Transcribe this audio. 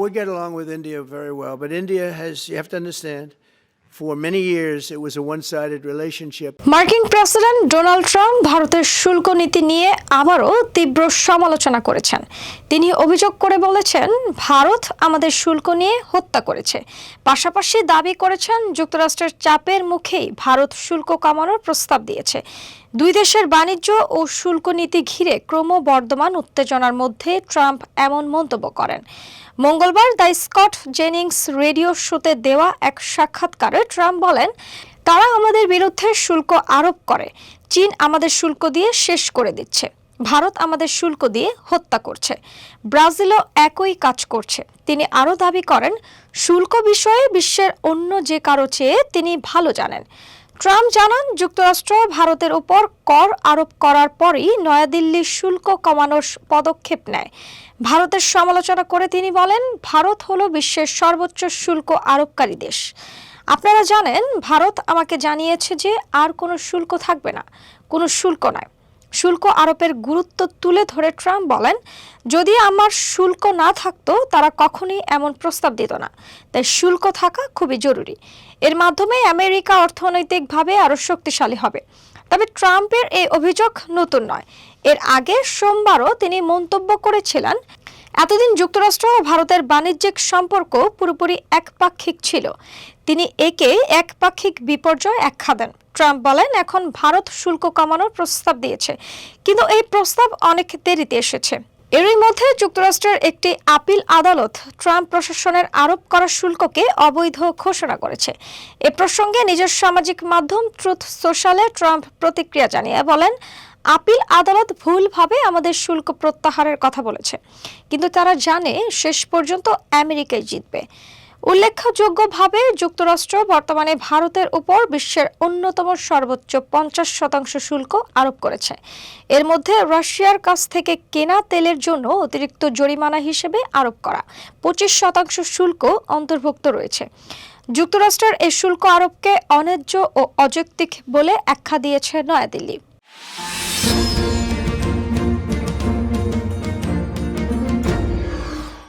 we get along with India very well, but India has, you have to understand, for many years it was a one sided relationship. মার্কিন president Donald Trump ভারতের শুল্ক নীতি নিয়ে আবারও তীব্র সমালোচনা করেছেন। তিনি অভিযোগ করে বলেছেন ভারত আমাদের শুল্ক নিয়ে হত্যা করেছে। পাশাপাশি দাবি করেছেন যুক্তরাষ্ট্রের চাপের মুখেই ভারত শুল্ক কমানোর প্রস্তাব দিয়েছে। দুই দেশের বাণিজ্য ও শুল্ক নীতি ঘিরে ক্রমবর্ধমান উত্তেজনার মধ্যে ট্রাম্প এমন মন্তব্য করেন। মঙ্গলবার দ্য স্কট জেনিংস রেডিও শোতে দেওয়া এক সাক্ষাৎকারে ট্রাম্প বলেন, তারা আমাদের বিরুদ্ধে শুল্ক আরোপ করে। চীন আমাদের শুল্ক দিয়ে শেষ করে দিচ্ছে। ভারত আমাদের শুল্ক দিয়ে হত্যা করছে। ব্রাজিলও একই কাজ করছে। তিনি আরও দাবি করেন, শুল্ক বিষয়ে বিশ্বের অন্য যে কারও চেয়ে তিনি ভালো জানেন। ট্রাম্প জানান, যুক্তরাষ্ট্র ভারতের উপর কর আরোপ করার পরই নয়াদিল্লির শুল্ক কমানোর পদক্ষেপ নেয়। ভারতের সমালোচনা করে তিনি বলেন, ভারত হলো বিশ্বের সর্বোচ্চ শুল্ক আরোপকারী দেশ। আপনারা জানেন, ভারত আমাকে জানিয়েছে যে আর কোনো শুল্ক থাকবে না। কোনো শুল্ক নয়। শুল্ক আরোপের গুরুত্ব তুলে ধরে ট্রাম্প বলেন, যদি আমার শুল্ক না থাকতো, তারা কখনোই এমন প্রস্তাব দিত না। তাই শুল্ক থাকা খুবই জরুরি। এর মাধ্যমে আমেরিকা অর্থনৈতিকভাবে আরও শক্তিশালী হবে। তবে ট্রাম্পের এই অভিযোগ নতুন নয়। এর আগে সোমবারও তিনি মন্তব্য করেছিলেন, এতদিন যুক্তরাষ্ট্র ও ভারতের বাণিজ্যিক সম্পর্ক পুরোপুরি একপাক্ষিক ছিল। তিনি একে একপাক্ষিক বিপর্যয় আখ্যা দেন ট্রাম্প বলেন, এখন ভারত শুল্ক কমানোর প্রস্তাব দিয়েছে। কিন্তু এই প্রস্তাব অনেক দেরিতে এসেছে। এরই মধ্যে যুক্তরাষ্ট্রের একটি আপিল আদালত ট্রাম্প প্রশাসনের আরোপ করা শুল্ককে অবৈধ ঘোষণা করেছে। এ প্রসঙ্গে নিজের সামাজিক মাধ্যম ট্রুথ সোশ্যালে ট্রাম্প প্রতিক্রিয়া জানিয়ে বলেন, আপিল আদালত ভুলভাবে আমাদের শুল্ক প্রত্যাহারের কথা বলেছে। কিন্তু তারা জানে শেষ পর্যন্ত আমেরিকাই জিতবে। উল্লেখযোগ্যভাবে যুক্তরাষ্ট্র বর্তমানে ভারতের উপর বিশ্বের অন্যতম সর্বোচ্চ পঞ্চাশ শতাংশ শুল্ক আরোপ করেছে। এর মধ্যে রাশিয়ার কাছ থেকে কেনা তেলের জন্য অতিরিক্ত জরিমানা হিসেবে আরোপ করা পঁচিশ শতাংশ শুল্ক অন্তর্ভুক্ত রয়েছে। যুক্তরাষ্ট্রের এই শুল্ক আরোপকে অন্যায্য ও অযৌক্তিক বলে আখ্যা দিয়েছে নয়াদিল্লি।